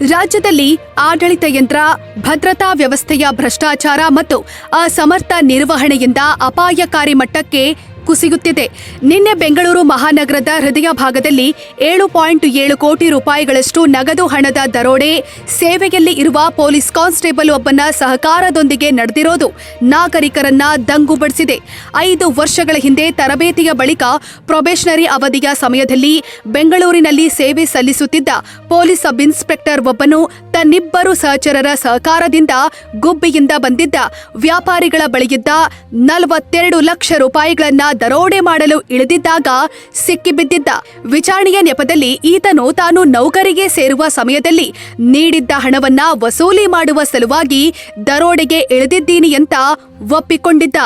ರಾಜ್ಯದಲ್ಲಿ ಆಡಳಿತ ಯಂತ್ರ ಭದ್ರತಾ ವ್ಯವಸ್ಥೆಯ ಭ್ರಷ್ಟಾಚಾರ ಮತ್ತು ಅಸಮರ್ಥ ನಿರ್ವಹಣೆಯಿಂದ ಅಪಾಯಕಾರಿ ಮಟ್ಟಕ್ಕೆ ಕುಸಿಯುತ್ತಿದೆ ನಿನ್ನೆ ಬೆಂಗಳೂರು ಮಹಾನಗರದ ಹೃದಯ ಭಾಗದಲ್ಲಿ ಏಳು ಪಾಯಿಂಟ್ ಏಳು ಕೋಟಿ ರೂಪಾಯಿಗಳಷ್ಟು ನಗದು ಹಣದ ದರೋಡೆ ಸೇವೆಯಲ್ಲಿ ಇರುವ ಪೊಲೀಸ್ ಕಾನ್ಸ್ಟೇಬಲ್ ಒಬ್ಬನ ಸಹಕಾರದೊಂದಿಗೆ ನಡೆದಿರೋದು ನಾಗರಿಕರನ್ನ ದಂಗುಬಡಿಸಿದೆ ಐದು ವರ್ಷಗಳ ಹಿಂದೆ ತರಬೇತಿಯ ಬಳಿಕ ಪ್ರೊಬೇಷನರಿ ಅವಧಿಯ ಸಮಯದಲ್ಲಿ ಬೆಂಗಳೂರಿನಲ್ಲಿ ಸೇವೆ ಸಲ್ಲಿಸುತ್ತಿದ್ದ ಪೊಲೀಸ್ ಸಬ್ ಇನ್ಸ್ಪೆಕ್ಟರ್ ಒಬ್ಬನು ತನ್ನಿಬ್ಬರು ಸಹಚರರ ಸಹಕಾರದಿಂದ ಗುಬ್ಬಿಯಿಂದ ಬಂದಿದ್ದ ವ್ಯಾಪಾರಿಗಳ ಬಳಿಯಿದ್ದ ನಲವತ್ತೆರಡು ಲಕ್ಷ ರೂಪಾಯಿಗಳನ್ನ ದರೋಡೆ ಮಾಡಲು ಇಳಿದಿದ್ದಾಗ ಸಿಕ್ಕಿಬಿದ್ದಿದ್ದ. ವಿಚಾರಣೆಯ ನೆಪದಲ್ಲಿ ಈತನು ತಾನು ನೌಕರಿಗೆ ಸೇರುವ ಸಮಯದಲ್ಲಿ ನೀಡಿದ್ದ ಹಣವನ್ನ ವಸೂಲಿ ಮಾಡುವ ಸಲುವಾಗಿ ದರೋಡೆಗೆ ಇಳಿದಿದ್ದೀನಿ ಅಂತ ಒಪ್ಪಿಕೊಂಡಿದ್ದ.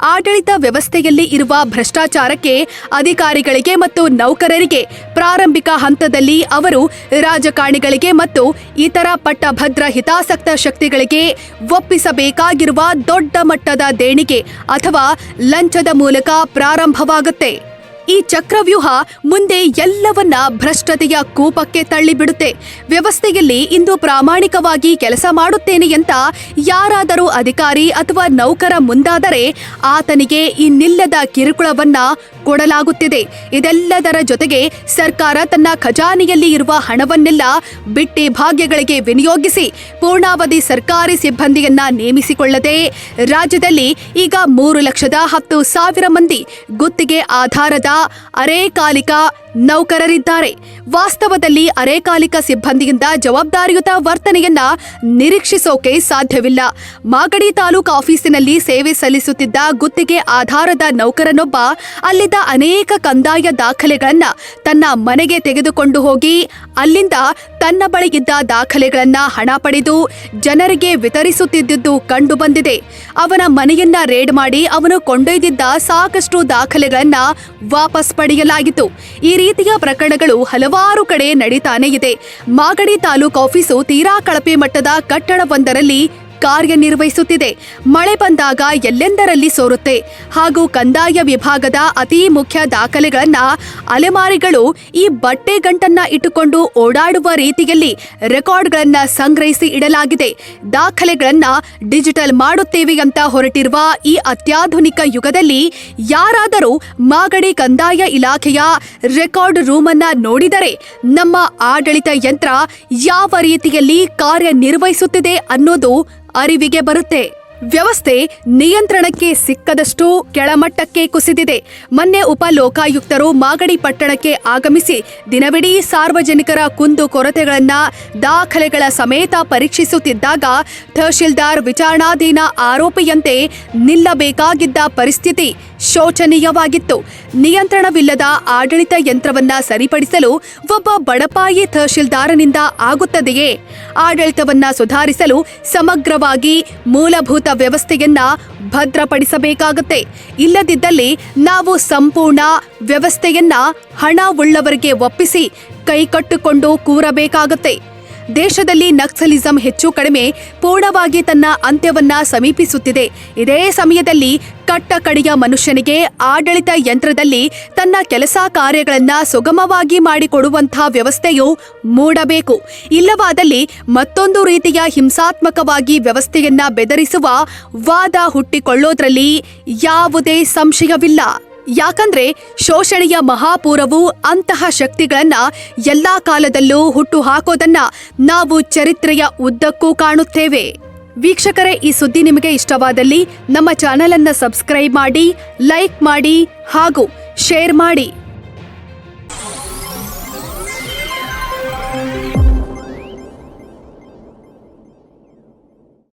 ಆಡಳಿತ ವ್ಯವಸ್ಥೆಯಲ್ಲಿ ಇರುವ ಭ್ರಷ್ಟಾಚಾರಕ್ಕೆ ಅಧಿಕಾರಿಗಳಿಗೆ ಮತ್ತು ನೌಕರರಿಗೆ ಪ್ರಾರಂಭಿಕ ಹಂತದಲ್ಲಿ ಅವರು ರಾಜಕಾರಣಿಗಳಿಗೆ ಮತ್ತು ಇತರ ಪಟ್ಟಭದ್ರ ಹಿತಾಸಕ್ತ ಶಕ್ತಿಗಳಿಗೆ ಒಪ್ಪಿಸಬೇಕಾಗಿರುವ ದೊಡ್ಡ ಮಟ್ಟದ ದೇಣಿಗೆ ಅಥವಾ ಲಂಚದ ಮೂಲಕ ಪ್ರಾರಂಭವಾಗುತ್ತೆ. ಈ ಚಕ್ರವ್ಯೂಹ ಮುಂದೆ ಎಲ್ಲವನ್ನ ಭ್ರಷ್ಟತೆಯ ಕೂಪಕ್ಕೆ ತಳ್ಳಿಬಿಡುತ್ತೆ. ವ್ಯವಸ್ಥೆಯಲ್ಲಿ ಇಂದು ಪ್ರಾಮಾಣಿಕವಾಗಿ ಕೆಲಸ ಮಾಡುತ್ತೇನೆ ಅಂತ ಯಾರಾದರೂ ಅಧಿಕಾರಿ ಅಥವಾ ನೌಕರ ಮುಂದಾದರೆ ಆತನಿಗೆ ಇನ್ನಿಲ್ಲದ ಕಿರುಕುಳವನ್ನ ಕೊಡಲಾಗುತ್ತಿದೆ. ಇದೆಲ್ಲದರ ಜೊತೆಗೆ ಸರ್ಕಾರ ತನ್ನ ಖಜಾನೆಯಲ್ಲಿ ಇರುವ ಹಣವನ್ನೆಲ್ಲ ಬಿಟ್ಟಿ ಭಾಗ್ಯಗಳಿಗೆ ವಿನಿಯೋಗಿಸಿ ಪೂರ್ಣಾವಧಿ ಸರ್ಕಾರಿ ಸಿಬ್ಬಂದಿಯನ್ನ ನೇಮಿಸಿಕೊಳ್ಳದೆ ರಾಜ್ಯದಲ್ಲಿ ಈಗ ಮೂರು ಲಕ್ಷದ ಹತ್ತು ಸಾವಿರ ಮಂದಿ ಗುತ್ತಿಗೆ ಆಧಾರದ ಅರೆಕಾಲಿಕ ನೌಕರರಿದ್ದಾರೆ. ವಾಸ್ತವದಲ್ಲಿ ಅರೆಕಾಲಿಕ ಸಿಬ್ಬಂದಿಯಿಂದ ಜವಾಬ್ದಾರಿಯುತ ವರ್ತನೆಯನ್ನ ನಿರೀಕ್ಷಿಸೋಕೆ ಸಾಧ್ಯವಿಲ್ಲ. ಮಾಗಡಿ ತಾಲೂಕು ಆಫೀಸಿನಲ್ಲಿ ಸೇವೆ ಸಲ್ಲಿಸುತ್ತಿದ್ದ ಗುತ್ತಿಗೆ ಆಧಾರದ ನೌಕರನೊಬ್ಬ ಅಲ್ಲಿದ್ದ ಅನೇಕ ಕಂದಾಯ ದಾಖಲೆಗಳನ್ನ ತನ್ನ ಮನೆಗೆ ತೆಗೆದುಕೊಂಡು ಹೋಗಿ, ಅಲ್ಲಿಂದ ತನ್ನ ಬಳಿ ಇದ್ದ ದಾಖಲೆಗಳನ್ನ ಹಣ ಪಡೆದು ಜನರಿಗೆ ವಿತರಿಸುತ್ತಿದ್ದುದು ಕಂಡುಬಂದಿದೆ. ಅವನ ಮನೆಯನ್ನ ರೇಡ್ ಮಾಡಿ ಅವನು ಕೊಂಡೊಯ್ದಿದ್ದ ಸಾಕಷ್ಟು ದಾಖಲೆಗಳನ್ನ ವಾಪಸ್ ಪಡೆಯಲಾಗಿತ್ತು. ಈ ರೀತಿಯ ಪ್ರಕರಣಗಳು ಹಲವಾರು ಕಡೆ ನಡೀತಾನೆ ಇದೆ ಮಾಗಡಿ ತಾಲೂಕು ಆಫೀಸು ತೀರಾ ಕಳಪೆ ಮಟ್ಟದ ಕಟ್ಟಡವೊಂದರಲ್ಲಿ ಕಾರ್ಯನಿರ್ವಹಿಸುತ್ತಿದೆ. ಮಳೆ ಬಂದಾಗ ಎಲ್ಲೆಂದರಲ್ಲಿ ಸೋರುತ್ತೆ? ಹಾಗೂ ಕಂದಾಯ ವಿಭಾಗದ ಅತಿ ಮುಖ್ಯ ದಾಖಲೆಗಳನ್ನ ಅಲೆಮಾರಿಗಳು ಈ ಬಟ್ಟೆ ಗಂಟನ್ನ ಇಟ್ಟುಕೊಂಡು ಓಡಾಡುವ ರೀತಿಯಲ್ಲಿ ರೆಕಾರ್ಡ್ಗಳನ್ನ ಸಂಗ್ರಹಿಸಿ ಇಡಲಾಗಿದೆ. ದಾಖಲೆಗಳನ್ನ ಡಿಜಿಟಲ್ ಮಾಡುತ್ತೇವೆ ಅಂತ ಹೊರಟಿರುವ ಈ ಅತ್ಯಾಧುನಿಕ ಯುಗದಲ್ಲಿ ಯಾರಾದರೂ ಮಾಗಡಿ ಕಂದಾಯ ಇಲಾಖೆಯ ರೆಕಾರ್ಡ್ ರೂಮ್ ಅನ್ನ ನೋಡಿದರೆ ನಮ್ಮ ಆಡಳಿತ ಯಂತ್ರ ಯಾವ ರೀತಿಯಲ್ಲಿ ಕಾರ್ಯನಿರ್ವಹಿಸುತ್ತಿದೆ ಅನ್ನೋದು ಅರಿವಿಗೆ ಬರುತ್ತೆ. ವ್ಯವಸ್ಥೆ ನಿಯಂತ್ರಣಕ್ಕೆ ಸಿಕ್ಕದಷ್ಟು ಕೆಳಮಟ್ಟಕ್ಕೆ ಕುಸಿದಿದೆ. ಮೊನ್ನೆ ಉಪ ಲೋಕಾಯುಕ್ತರು ಮಾಗಡಿ ಪಟ್ಟಣಕ್ಕೆ ಆಗಮಿಸಿ ದಿನವಿಡೀ ಸಾರ್ವಜನಿಕರ ಕುಂದು ಕೊರತೆಗಳನ್ನ ದಾಖಲೆಗಳ ಸಮೇತ ಪರೀಕ್ಷಿಸುತ್ತಿದ್ದಾಗ ತಹಶೀಲ್ದಾರ್ ವಿಚಾರಣಾಧೀನ ಆರೋಪಿಯಂತೆ ನಿಲ್ಲಬೇಕಾಗಿದ್ದ ಪರಿಸ್ಥಿತಿ ಶೋಚನೀಯವಾಗಿತ್ತು. ನಿಯಂತ್ರಣವಿಲ್ಲದ ಆಡಳಿತ ಯಂತ್ರವನ್ನ ಸರಿಪಡಿಸಲು ಒಬ್ಬ ಬಡಪಾಯಿ ತಹಶೀಲ್ದಾರನಿಂದ ಆಗುತ್ತದೆಯೇ? ಆಡಳಿತವನ್ನ ಸುಧಾರಿಸಲು ಸಮಗ್ರವಾಗಿ ಮೂಲಭೂತ ವ್ಯವಸ್ಥೆಯನ್ನ ಭದ್ರಪಡಿಸಬೇಕಾಗುತ್ತೆ. ಇಲ್ಲದಿದ್ದಲ್ಲಿ ನಾವು ಸಂಪೂರ್ಣ ವ್ಯವಸ್ಥೆಯನ್ನ ಹಣ ಉಳ್ಳವರಿಗೆ ಒಪ್ಪಿಸಿ ಕೈಕಟ್ಟುಕೊಂಡು ಕೂರಬೇಕಾಗುತ್ತೆ. ದೇಶದಲ್ಲಿ ನಕ್ಸಲಿಸಂ ಹೆಚ್ಚು ಕಡಿಮೆ ಪೂರ್ಣವಾಗಿ ತನ್ನ ಅಂತ್ಯವನ್ನ ಸಮೀಪಿಸುತ್ತಿದೆ. ಇದೇ ಸಮಯದಲ್ಲಿ ಕಟ್ಟ ಕಡೆಯ ಮನುಷ್ಯನಿಗೆ ಆಡಳಿತ ಯಂತ್ರದಲ್ಲಿ ತನ್ನ ಕೆಲಸ ಕಾರ್ಯಗಳನ್ನ ಸುಗಮವಾಗಿ ಮಾಡಿಕೊಡುವಂತಹ ವ್ಯವಸ್ಥೆಯು ಮೂಡಬೇಕು. ಇಲ್ಲವಾದಲ್ಲಿ ಮತ್ತೊಂದು ರೀತಿಯ ಹಿಂಸಾತ್ಮಕವಾಗಿ ವ್ಯವಸ್ಥೆಯನ್ನ ಬೆದರಿಸುವ ವಾದ ಹುಟ್ಟಿಕೊಳ್ಳೋದ್ರಲ್ಲಿ ಯಾವುದೇ ಸಂಶಯವಿಲ್ಲ. ಯಾಕಂದ್ರೆ ಶೋಷಣೆಯ ಮಹಾಪೂರವು ಅಂತಹ ಶಕ್ತಿಗಳನ್ನ ಎಲ್ಲಾ ಕಾಲದಲ್ಲೂ ಹುಟ್ಟು ಹಾಕೋದನ್ನ ನಾವು ಚರಿತ್ರೆಯ ಉದ್ದಕ್ಕೂ ಕಾಣುತ್ತೇವೆ. ವೀಕ್ಷಕರೇ, ಈ ಸುದ್ದಿ ನಿಮಗೆ ಇಷ್ಟವಾದಲ್ಲಿ ನಮ್ಮ ಚಾನೆಲ್ ಅನ್ನ ಸಬ್ಸ್ಕ್ರೈಬ್ ಮಾಡಿ, ಲೈಕ್ ಮಾಡಿ ಹಾಗೂ ಶೇರ್ ಮಾಡಿ.